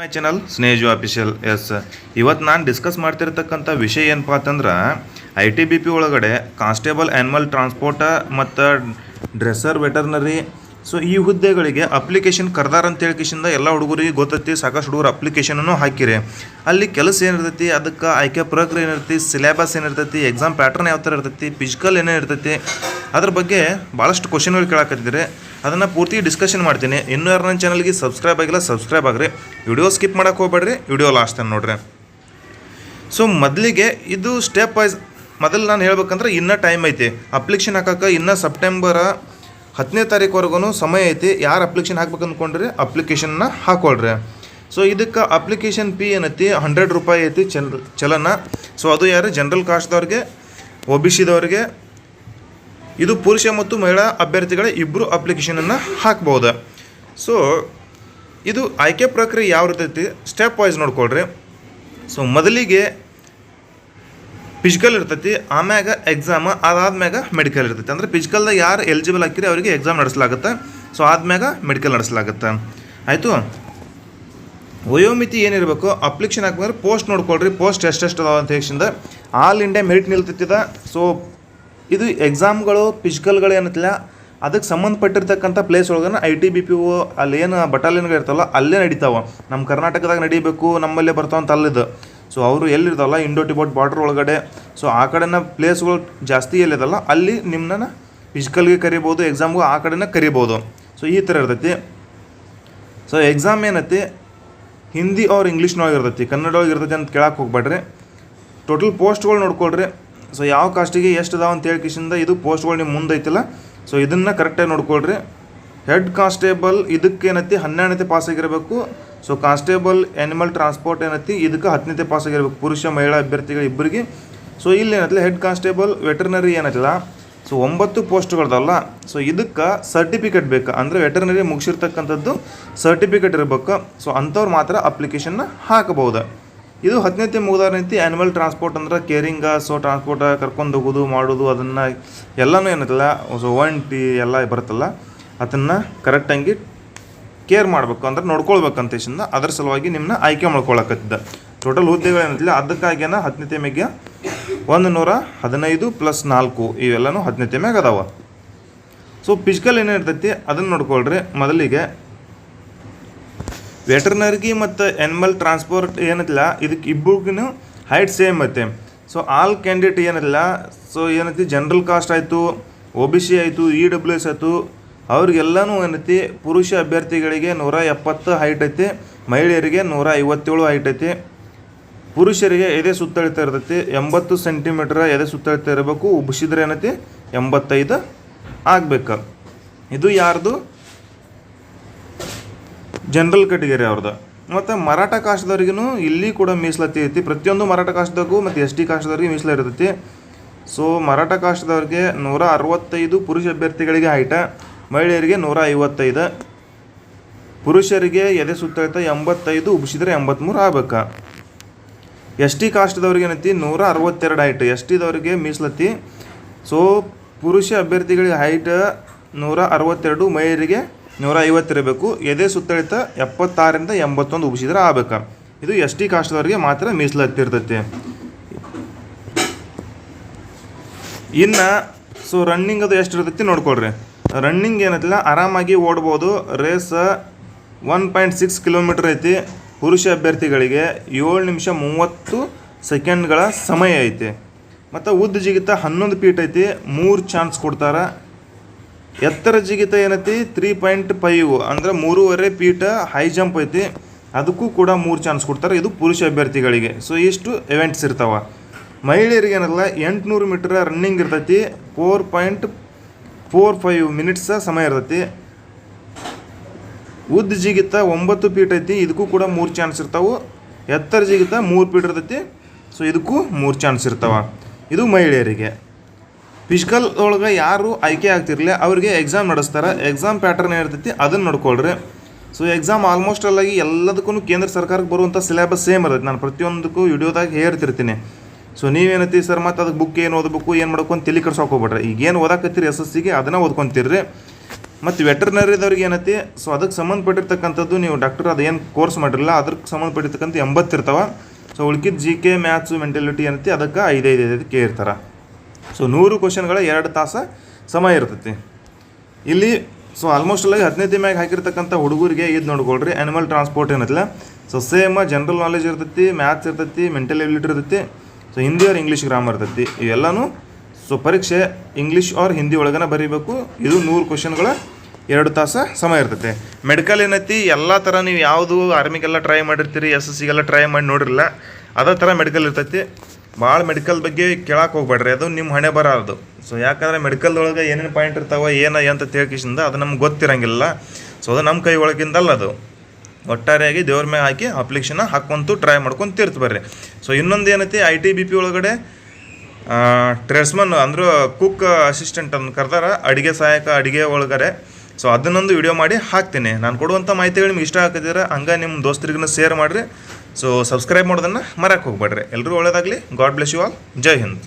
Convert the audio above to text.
ಮೈ channel ಸ್ನೇಜು official ಎಸ್ ಇವತ್ತು ನಾನು ಡಿಸ್ಕಸ್ ಮಾಡ್ತಿರ್ತಕ್ಕಂಥ ವಿಷಯ ಏನಪ್ಪ ಅಂತಂದ್ರೆ ಐ ಟಿ ಬಿ ಪಿ ಒಳಗಡೆ ಕಾನ್ಸ್ಟೇಬಲ್ ಆ್ಯನಿಮಲ್ ಟ್ರಾನ್ಸ್ಪೋರ್ಟ ಮತ್ತು ಡ್ರೆಸ್ಸರ್ ವೆಟರ್ನರಿ ಸೊ ಈ ಹುದ್ದೆಗಳಿಗೆ ಅಪ್ಲಿಕೇಶನ್ ಕರ್ದಾರ ಅಂತ ಹೇಳ್ಕಿಶಿಂದ ಎಲ್ಲ ಹುಡುಗರಿಗೆ ಗೊತ್ತೈತಿ, ಸಾಕಷ್ಟು ಹುಡುಗರು ಅಪ್ಲಿಕೇಶನನ್ನು ಹಾಕಿರಿ. ಅಲ್ಲಿ ಕೆಲಸ ಏನಿರ್ತೈತಿ, ಅದಕ್ಕೆ ಆಯ್ಕೆ ಪ್ರಕ್ರಿಯೆ ಏನಿರ್ತೈತಿ ಸಿಲೆಬಸ್ ಏನಿರ್ತೈತಿ ಎಕ್ಸಾಮ್ ಪ್ಯಾಟರ್ನ್ ಯಾವ ಥರ ಇರ್ತೈತಿ ಫಿಸಿಕಲ್ ಏನೇ ಇರ್ತೈತಿ, ಅದ್ರ ಬಗ್ಗೆ ಭಾಳಷ್ಟು ಕ್ವಶನ್ಗಳು ಕೇಳಾಕತ್ತಿದ್ರೆ. ಅದನ್ನು ಪೂರ್ತಿ ಡಿಸ್ಕಷನ್ ಮಾಡ್ತೀನಿ. ಇನ್ನೂ ಯಾರು ನನ್ನ ಚಾನಲ್ಗೆ ಸಬ್ಸ್ಕ್ರೈಬ್ ಆಗಿಲ್ಲ ಸಬ್ಸ್ಕ್ರೈಬ್ ಆಗ್ರಿ. ವಿಡಿಯೋ ಸ್ಕಿಪ್ ಮಾಡಕ್ಕೆ ಹೋಗ್ಬೇಡ್ರಿ. ವಿಡಿಯೋ ಲಾಸ್ಟ್ ತನಕ ನೋಡ್ರಿ. ಸೊ ಮೊದಲಿಗೆ ಇದು ಸ್ಟೆಪ್ ವೈಸ್ ಮೊದಲು ನಾನು ಹೇಳ್ಬೇಕಂದ್ರೆ ಇನ್ನೂ ಟೈಮ್ ಐತಿ. ಅಪ್ಲಿಕೇಶನ್ ಹಾಕೋಕೆ ಇನ್ನೂ ಸೆಪ್ಟೆಂಬರ ಹತ್ತನೇ ತಾರೀಕುವರೆಗೂ ಸಮಯ ಐತಿ. ಯಾರು ಅಪ್ಲಿಕೇಶನ್ ಹಾಕ್ಬೇಕು ಅಂದ್ಕೊಂಡ್ರಿ ಅಪ್ಲಿಕೇಶನ್ನ ಹಾಕೊಳ್ರಿ. ಸೊ ಇದಕ್ಕೆ ಅಪ್ಲಿಕೇಶನ್ ಪಿ ಏನೈತಿ? ಹಂಡ್ರೆಡ್ ರೂಪಾಯಿ ಐತಿ ಚಲ್, ಚಲನ. ಸೊ ಅದು ಯಾರು? ಜನರಲ್ ಕಾಸ್ಟ್ದವ್ರಿಗೆ ಒ ಬಿ ಸಿದವ್ರಿಗೆ ಇದು ಪುರುಷ ಮತ್ತು ಮಹಿಳಾ ಅಭ್ಯರ್ಥಿಗಳ ಇಬ್ಬರು ಅಪ್ಲಿಕೇಶನನ್ನು ಹಾಕ್ಬೋದು ಸೊ ಇದು ಆಯ್ಕೆ ಪ್ರಕ್ರಿಯೆ ಯಾವ ರೀತಿ ಸ್ಟೆಪ್ ವೈಸ್ ನೋಡ್ಕೊಳ್ರಿ. ಸೊ ಮೊದಲಿಗೆ ಫಿಸಿಕಲ್ ಇರ್ತೈತಿ, ಆಮ್ಯಾಗ ಎಕ್ಸಾಮ್ ಅದಾದ್ಮ್ಯಾಗ ಮೆಡಿಕಲ್ ಇರ್ತೈತಿ. ಅಂದ್ರೆ ಫಿಸಿಕಲ್ದಾಗ ಯಾರು ಎಲಿಜಿಬಲ್ ಆಗ್ತೀರಿ ಅವರಿಗೆ ಎಕ್ಸಾಮ್ ನಡೆಸಲಾಗುತ್ತೆ. ಸೊ ಆದ್ಮ್ಯಾಗ ಮೆಡಿಕಲ್ ನಡೆಸಲಾಗುತ್ತೆ. ಆಯಿತು? ವಯೋಮಿತಿ ಏನಿರಬೇಕು ಅಪ್ಲಿಕೇಶನ್ ಹಾಕ್ಬೇಕಾದ್ರೆ ಪೋಸ್ಟ್ ನೋಡ್ಕೊಳ್ರಿ. ಪೋಸ್ಟ್ ಎಷ್ಟೆಷ್ಟು ಅಂತ ಹೇಳಿಂದ ಆಲ್ ಇಂಡಿಯಾ ಮೆರಿಟ್ ನಿಲ್ತಿತ್ತಿದ ಸೊ ಇದು ಎಕ್ಸಾಮ್ಗಳು ಫಿಸಿಕಲ್ಗಳು ಏನತ್ತಿಲ್ಲ ಅದಕ್ಕೆ ಸಂಬಂಧಪಟ್ಟಿರ್ತಕ್ಕಂಥ ಪ್ಲೇಸ್ ಒಳಗನ ಐ ಟಿ ಬಿ ಪಿ ಓ ಅಲ್ಲೇನು ಬಟಾಲಿಯನ್ಗಳು ಇರ್ತಾವಲ್ಲ, ಅಲ್ಲೇ ನಡೀತಾವೆ. ನಮ್ಮ ಕರ್ನಾಟಕದಾಗ ನಡಿಬೇಕು, ನಮ್ಮಲ್ಲೇ ಬರ್ತಾವಂತ ಅಲ್ಲಿದ್ದು ಸೊ ಅವರು ಎಲ್ಲಿರ್ತಾವಲ್ಲ ಇಂಡೋ ಟಿಬೋಟ್ ಬಾರ್ಡ್ರ್ ಒಳಗಡೆ. ಸೊ ಆ ಕಡೆನ ಪ್ಲೇಸ್ಗಳು ಜಾಸ್ತಿ ಎಲ್ಲಿದಲ್ಲ, ಅಲ್ಲಿ ನಿಮ್ಮನ್ನ ಫಿಸಿಕಲ್ಗೆ ಕರಿಬೋದು ಎಕ್ಸಾಮ್ಗೂ ಆ ಕಡೆನ ಕರಿಬೋದು. ಸೊ ಈ ಥರ ಇರ್ತೈತಿ. ಸೊ ಎಕ್ಸಾಮ್ ಏನೈತಿ? ಹಿಂದಿ ಅವ್ರ ಇಂಗ್ಲೀಷ್ನೊಳಗೆ ಇರ್ತೈತಿ ಕನ್ನಡ ಒಳಗೆ ಇರ್ತೈತಿ ಅಂತ ಕೇಳಕ್ಕೆ ಹೋಗ್ಬೇಡ್ರಿ. ಟೋಟಲ್ ಪೋಸ್ಟ್ಗಳು ನೋಡ್ಕೊಳ್ರಿ. ಸೊ ಯಾವ ಕಾಸ್ಟಿಗೆ ಎಷ್ಟು ಅದಾವ ಅಂತ ಹೇಳಿ ಕಿಶಿಂದ ಇದು ಪೋಸ್ಟ್ಗಳು ನಿಮ್ಮ ಮುಂದೆ ಐತಿಲ್ಲ. ಸೊ ಇದನ್ನು ಕರೆಕ್ಟಾಗಿ ನೋಡ್ಕೊಳ್ರಿ. ಹೆಡ್ ಕಾನ್ಸ್ಟೇಬಲ್ ಇದಕ್ಕೆ ಏನೈತಿ? ಹನ್ನೆರಡನೇ ಪಾಸ್ ಆಗಿರಬೇಕು. ಸೊ ಕಾನ್ಸ್ಟೇಬಲ್ ಆ್ಯನಿಮಲ್ ಟ್ರಾನ್ಸ್ಪೋರ್ಟ್ ಏನೈತಿ? ಇದಕ್ಕೆ ಹತ್ತನೇ ಪಾಸ್ ಆಗಿರಬೇಕು. ಪುರುಷ, ಮಹಿಳಾ, ಅಭ್ಯರ್ಥಿಗಳು ಇಬ್ಬರಿಗೆ. ಸೊ ಇಲ್ಲಿ ಏನೈತಿಲ್ಲ? ಹೆಡ್ ಕಾನ್ಸ್ಟೇಬಲ್ ವೆಟರ್ನರಿ ಏನೈತಿಲ್ಲ? ಸೊ ಒಂಬತ್ತು ಪೋಸ್ಟ್ಗಳದಲ್ಲ ಸೊ ಇದಕ್ಕೆ ಸರ್ಟಿಫಿಕೇಟ್ ಬೇಕು. ಅಂದರೆ ವೆಟರ್ನರಿ ಮುಗಿಸಿರ್ತಕ್ಕಂಥದ್ದು ಸರ್ಟಿಫಿಕೇಟ್ ಇರಬೇಕು. ಸೊ ಅಂಥವ್ರು ಮಾತ್ರ ಅಪ್ಲಿಕೇಶನ್ನ ಹಾಕಬಹುದು. ಇದು ಹದಿನೈದು ಮುಗಿದ ರೀತಿ ಆ್ಯನಿಮಲ್ ಟ್ರಾನ್ಸ್ಪೋರ್ಟ್ ಅಂದ್ರೆ ಕೇರಿಂಗ ಸೊ ಟ್ರಾನ್ಸ್ಪೋರ್ಟ್ ಕರ್ಕೊಂಡು ಹೋಗೋದು, ಮಾಡೋದು, ಅದನ್ನು ಎಲ್ಲನೂ ಏನೈತಲ್ಲ ಸೊ ಒಂಟಿ ಎಲ್ಲ ಬರುತ್ತಲ್ಲ, ಅದನ್ನು ಕರೆಕ್ಟಾಗಿ ಕೇರ್ ಮಾಡಬೇಕು ಅಂದ್ರೆ ನೋಡ್ಕೊಳ್ಬೇಕಂತ ಇಷ್ಟ ಅದ್ರ ಸಲುವಾಗಿ ನಿಮ್ಮನ್ನ ಆಯ್ಕೆ ಮಾಡ್ಕೊಳಕತ್ತಿದ್ದ. ಟೋಟಲ್ ಹುದ್ದೆಗಳು ಏನಂತಿಲ್ಲ ಅದಕ್ಕಾಗಿನ ಹತ್ತನೇ ಮ್ಯಾಗೆ ಒಂದು ನೂರ ಹದಿನೈದು ಪ್ಲಸ್ ನಾಲ್ಕು, ಇವೆಲ್ಲನೂ ಹತ್ತನೇ ಮ್ಯಾಗ ಅದಾವ. ಸೊ ಫಿಸಿಕಲ್ ಏನಿರ್ತೈತಿ ಅದನ್ನು ನೋಡ್ಕೊಳ್ರಿ. ಮೊದಲಿಗೆ ವೆಟರ್ನರಿಗೆ ಮತ್ತು ಆ್ಯನಿಮಲ್ ಟ್ರಾನ್ಸ್ಪೋರ್ಟ್ ಏನಿಲ್ಲ ಇದಕ್ಕೆ ಇಬ್ಬರಿಗೂ ಹೈಟ್ ಸೇಮ್ ಐತೆ. ಸೊ ಆಲ್ ಕ್ಯಾಂಡಿಡೇಟ್ ಏನಿಲ್ಲ ಸೊ ಏನೈತಿ ಜನರಲ್ ಕಾಸ್ಟ್ ಆಯಿತು ಒ ಬಿ ಸಿ ಆಯಿತು ಇ ಡಬ್ಲ್ಯೂ ಎಸ್ ಆಯಿತು, ಅವ್ರಿಗೆಲ್ಲನೂ ಏನೈತಿ, ಪುರುಷ ಅಭ್ಯರ್ಥಿಗಳಿಗೆ ನೂರ ಎಪ್ಪತ್ತು ಹೈಟ್ ಐತಿ, ಮಹಿಳೆಯರಿಗೆ ನೂರ ಐವತ್ತೇಳು ಹೈಟ್ ಐತಿ. ಪುರುಷರಿಗೆ ಎದೆ ಸುತ್ತಳಿತ ಇರ್ತೈತಿ, ಎಂಬತ್ತು ಸೆಂಟಿಮೀಟ್ರ್ ಎದೆ ಸುತ್ತಳಿತ ಇರಬೇಕು ಉಬ್ಸಿದ್ರೆ ಏನೈತಿ, ಎಂಬತ್ತೈದು ಆಗ್ಬೇಕು. ಇದು ಯಾರ್ದು? ಜನರಲ್ ಕೆಟಗರಿ ಅವ್ರದ್ದು ಮತ್ತು ಮರಾಠ ಕಾಸ್ಟ್ದವ್ರಿಗೂ ಇಲ್ಲಿ ಕೂಡ ಮೀಸಲಾತಿ ಐತಿ. ಪ್ರತಿಯೊಂದು ಮರಾಠ ಕಾಸ್ಟ್ದಾಗೂ ಮತ್ತು ಎಸ್ ಟಿ ಕಾಸ್ಟ್ದವ್ರಿಗೆ ಮೀಸಲ ಇರ್ತೈತಿ. ಸೊ ಮರಾಠ ಕಾಸ್ಟ್ದವ್ರಿಗೆ ನೂರ ಅರವತ್ತೈದು ಪುರುಷ ಅಭ್ಯರ್ಥಿಗಳಿಗೆ ಹೈಟ ಮಹಿಳೆಯರಿಗೆ ನೂರ ಐವತ್ತೈದು, ಪುರುಷರಿಗೆ ಎದೆ ಸುತ್ತೈತೆ ಎಂಬತ್ತೈದು ಉಬ್ಸಿದ್ರೆ ಎಂಬತ್ತ್ಮೂರು ಆಗ್ಬೇಕು. ಎಸ್ ಟಿ ಕಾಸ್ಟ್ದವ್ರಿಗೆ ಏನೈತಿ? ನೂರ ಅರವತ್ತೆರಡು ಹೈಟ್ ಎಸ್ ಟಿದವ್ರಿಗೆ ಮೀಸಲಾತಿ. ಸೊ ಪುರುಷ ಅಭ್ಯರ್ಥಿಗಳಿಗೆ ಹೈಟ್ ನೂರ ಅರವತ್ತೆರಡು, ಮಹಿಳೆಯರಿಗೆ ನೂರ ಐವತ್ತಿರಬೇಕು ಎದೆ ಸುತ್ತಳಿತ ಎಪ್ಪತ್ತಾರರಿಂದ ಎಂಬತ್ತೊಂದು ಉಪಿಸಿದ್ರೆ ಆಗಬೇಕು? ಇದು ಎಸ್ ಟಿ ಕಾಸ್ಟ್ದವ್ರಿಗೆ ಮಾತ್ರ ಮೀಸಲಾತಿ ಇನ್ನು ಸೊ ರನ್ನಿಂಗ್ ಅದು ಎಷ್ಟು ಇರ್ತೈತಿ ನೋಡ್ಕೊಳ್ರಿ. ರನ್ನಿಂಗ್ ಏನೈತಿಲ್ಲ, ಆರಾಮಾಗಿ ಓಡ್ಬೋದು. Race one point six kilometre ಐತಿ. ಪುರುಷ ಅಭ್ಯರ್ಥಿಗಳಿಗೆ ಏಳು ನಿಮಿಷ ಮೂವತ್ತು ಸೆಕೆಂಡ್ಗಳ ಸಮಯ ಐತಿ. ಮತ್ತು ಉದ್ದ ಜಿಗಿತ ಹನ್ನೊಂದು ಫೀಟ್ ಐತಿ. ಮೂರು ಚಾನ್ಸ್ ಕೊಡ್ತಾರೆ. ಎತ್ತರ ಜಿಗಿತ ಏನೈತಿ? ತ್ರೀ ಪಾಯಿಂಟ್ ಫೈವ್ ಅಂದ್ರೆ ಮೂರುವರೆ ಫೀಟ್ ಹೈ ಜಂಪ್ ಐತಿ. ಅದಕ್ಕೂ ಕೂಡ ಮೂರು ಚಾನ್ಸ್ ಕೊಡ್ತಾರೆ. ಇದು ಪುರುಷ ಅಭ್ಯರ್ಥಿಗಳಿಗೆ. ಸೊ ಇಷ್ಟು ಇವೆಂಟ್ಸ್ ಇರ್ತಾವ. ಮಹಿಳೆಯರಿಗೆ ಏನಲ್ಲ, ಎಂಟುನೂರು ಮೀಟರ್ ರನ್ನಿಂಗ್ ಇರ್ತೈತಿ. Four point four five minutes ಸಮಯ ಇರ್ತೈತಿ. ಉದ್ದ ಜಿಗಿತ ಒಂಬತ್ತು ಫೀಟ್ ಐತಿ. ಇದಕ್ಕೂ ಕೂಡ ಮೂರು ಚಾನ್ಸ್ ಇರ್ತಾವೆ. ಎತ್ತರ ಜಿಗಿತ ಮೂರು ಪೀಟ್ ಇರ್ತೈತಿ. ಸೊ ಇದಕ್ಕೂ ಮೂರು ಚಾನ್ಸ್ ಇರ್ತಾವ. ಇದು ಮಹಿಳೆಯರಿಗೆ. ಫಿಸಿಕಲ್ ಒಳಗೆ ಯಾರು ಆಯ್ಕೆ ಆಗ್ತಿರಲಿ ಅವ್ರಿಗೆ ಎಕ್ಸಾಮ್ ನಡೆಸ್ತಾರೆ. ಎಕ್ಸಾಮ್ ಪ್ಯಾಟರ್ನ್ ಏನಿರ್ತೈತಿ, ಅದನ್ನು ನೋಡ್ಕೊಳ್ರಿ. ಸೊ ಎಕ್ಸಾಮ್ ಆಲ್ಮೋಸ್ಟ್ ಅಲ್ಲಾಗಿ ಎಲ್ಲದಕ್ಕೂ ಕೇಂದ್ರ ಸರ್ಕಾರಕ್ಕೆ ಬರುವಂಥ ಸಿಲೆಬಸ್ ಸೇಮ್ ಇರ್ತೈತಿ. ನಾನು ಪ್ರತಿಯೊಂದಕ್ಕೂ ವಿಡಿಯೋದಾಗ ಹೇಳ್ತಿರ್ತೀನಿ. ಸೊ ನೀವೇನೈತಿ ಸರ್? ಮತ್ತು ಅದಕ್ಕೆ ಬುಕ್ ಏನು ಓದಬೇಕು, ಏನು ಮಾಡಬೇಕು ಅಂತ ತಲೆ ಕೆಡ್ಸೋಕೆ ಹೋಗ್ಬೇಡ್ರಿ. ಈಗ ಏನು ಓದಾಕತ್ತೀರಿ ಎಸ್ ಎಸ್ ಸಿಗೆ ಅದನ್ನು ಓದ್ಕೊತೀರಿ ಮತ್ತು ವೆಟರ್ನರಿದವ್ರಿಗೆ ಏನೈತಿ ಸೊ ಅದಕ್ಕೆ ಸಂಬಂಧಪಟ್ಟಿರ್ತಕ್ಕಂಥದ್ದು ನೀವು ಡಾಕ್ಟರ್ ಅದೇನು ಕೋರ್ಸ್ ಮಾಡಿರಲ್ಲ ಅದಕ್ಕೆ ಸಂಬಂಧಪಟ್ಟಿರ್ತಕ್ಕಂಥ ಎಂಬತ್ತಿರ್ತಾವೆ ಸೊ ಉಳ್ಕಿದ ಜಿ ಕೆ ಮ್ಯಾಥ್ಸು ಮೆಂಟಾಲಿಟಿ ಏನೈತಿ ಅದಕ್ಕೆ ಐದೈದು ಐದೈದು ಕೆ ಇರ್ತಾರೆ. ಸೊ ನೂರು ಕ್ವಶನ್ಗಳ ಎರಡು ತಾಸು ಸಮಯ ಇರ್ತೈತಿ. ಇಲ್ಲಿ ಸೊ ಆಲ್ಮೋಸ್ಟ್ ಅಲ್ಲಿ ಹದಿನೈದು ಮ್ಯಾಗ ಹಾಕಿರ್ತಕ್ಕಂಥ ಹುಡುಗರಿಗೆ ಇದು ನೋಡ್ಕೊಳ್ರಿ ಆ್ಯನಿಮಲ್ ಟ್ರಾನ್ಸ್ಪೋರ್ಟ್ ಏನೈತಿಲ್ಲ? ಸೊ ಸೇಮ್ ಜನರಲ್ ನಾಲೆಜ್ ಇರ್ತೈತಿ ಮ್ಯಾಥ್ಸ್ ಇರ್ತೈತಿ ಮೆಂಟಲ್ ಎಬಿಲಿಟಿ ಇರ್ತೈತಿ so Hindi or English grammar ಇರ್ತೈತಿ. ಇವೆಲ್ಲನೂ ಸೊ ಪರೀಕ್ಷೆ ಇಂಗ್ಲೀಷ್ ಆರ್ ಹಿಂದಿ ಒಳಗನ ಬರೀಬೇಕು. ಇದು ನೂರು ಕ್ವಶನ್ಗಳ ಎರಡು ತಾಸು ಸಮಯ ಇರ್ತೈತೆ. ಮೆಡಿಕಲ್ ಏನೈತಿ? ಎಲ್ಲ ಥರ ನೀವು ಯಾವುದು ಆರ್ಮಿಗೆಲ್ಲ ಟ್ರೈ ಮಾಡಿರ್ತೀರಿ ಎಸ್ ಎಸ್ ಸಿಗೆಲ್ಲ ಟ್ರೈ ಮಾಡಿ ನೋಡಿರಲ್ಲ ಅದೇ ಥರ ಮೆಡಿಕಲ್ ಇರ್ತೈತಿ. ಭಾಳ ಮೆಡಿಕಲ್ ಬಗ್ಗೆ ಕೇಳಕ್ಕೆ ಹೋಗ್ಬೇಡ್ರಿ. ಅದು ನಿಮ್ಮ ಹಣೆ ಬರ ಅದು ಸೊ ಯಾಕಂದ್ರೆ ಮೆಡಿಕಲ್ ಒಳಗೆ ಏನೇನು ಪಾಯಿಂಟ್ ಇರ್ತಾವ, ಏನ ಅಂತ ತಿಳ್ಕಿಸಿಂದ ಅದು ನಮ್ಗೆ ಗೊತ್ತಿರಂಗಿಲ್ಲ. ಸೊ ಅದು ನಮ್ಮ ಕೈ ಒಳಗಿಂದಲ್ಲ ಅದು. ಒಟ್ಟಾರೆಯಾಗಿ ದೇವ್ರ ಮೇಲೆ ಹಾಕಿ ಅಪ್ಲಿಕೇಶನ್ ಹಾಕ್ಕೊಂತು ಟ್ರೈ ಮಾಡ್ಕೊಂತ ತಿರ್ತು ಬರ್ರಿ. ಸೊ ಇನ್ನೊಂದು ಏನೈತಿ ಐ ಟಿ ಬಿ ಪಿ ಒಳಗಡೆ ಟ್ರೇಡ್ಸ್ಮನ್ ಅಂದ್ರೆ ಕುಕ್ ಅಸಿಸ್ಟೆಂಟ್ ಅಂತ ಕರ್ದಾರ, ಅಡುಗೆ ಸಹಾಯಕ, ಅಡುಗೆ ಒಳಗಡೆ ಸೊ ಅದನ್ನೊಂದು ವಿಡಿಯೋ ಮಾಡಿ ಹಾಕ್ತೀನಿ. ನಾನು ಕೊಡುವಂಥ ಮಾಹಿತಿಗಳು ನಿಮ್ಗೆ ಇಷ್ಟ ಆಗ್ತಿದ್ರೆ, ಹಂಗೆ ನಿಮ್ಮ ದೋಸ್ತರಿಗೂ ಶೇರ್ ಮಾಡಿರಿ. ಸೊ ಸಬ್ಸ್ಕ್ರೈಬ್ ಮಾಡೋದನ್ನು ಮರಕ್ಕೆ ಹೋಗ್ಬೇಡ್ರಿ. ಎಲ್ಲರೂ ಒಳ್ಳೇದಾಗಲಿ. God bless you all Jai Hind.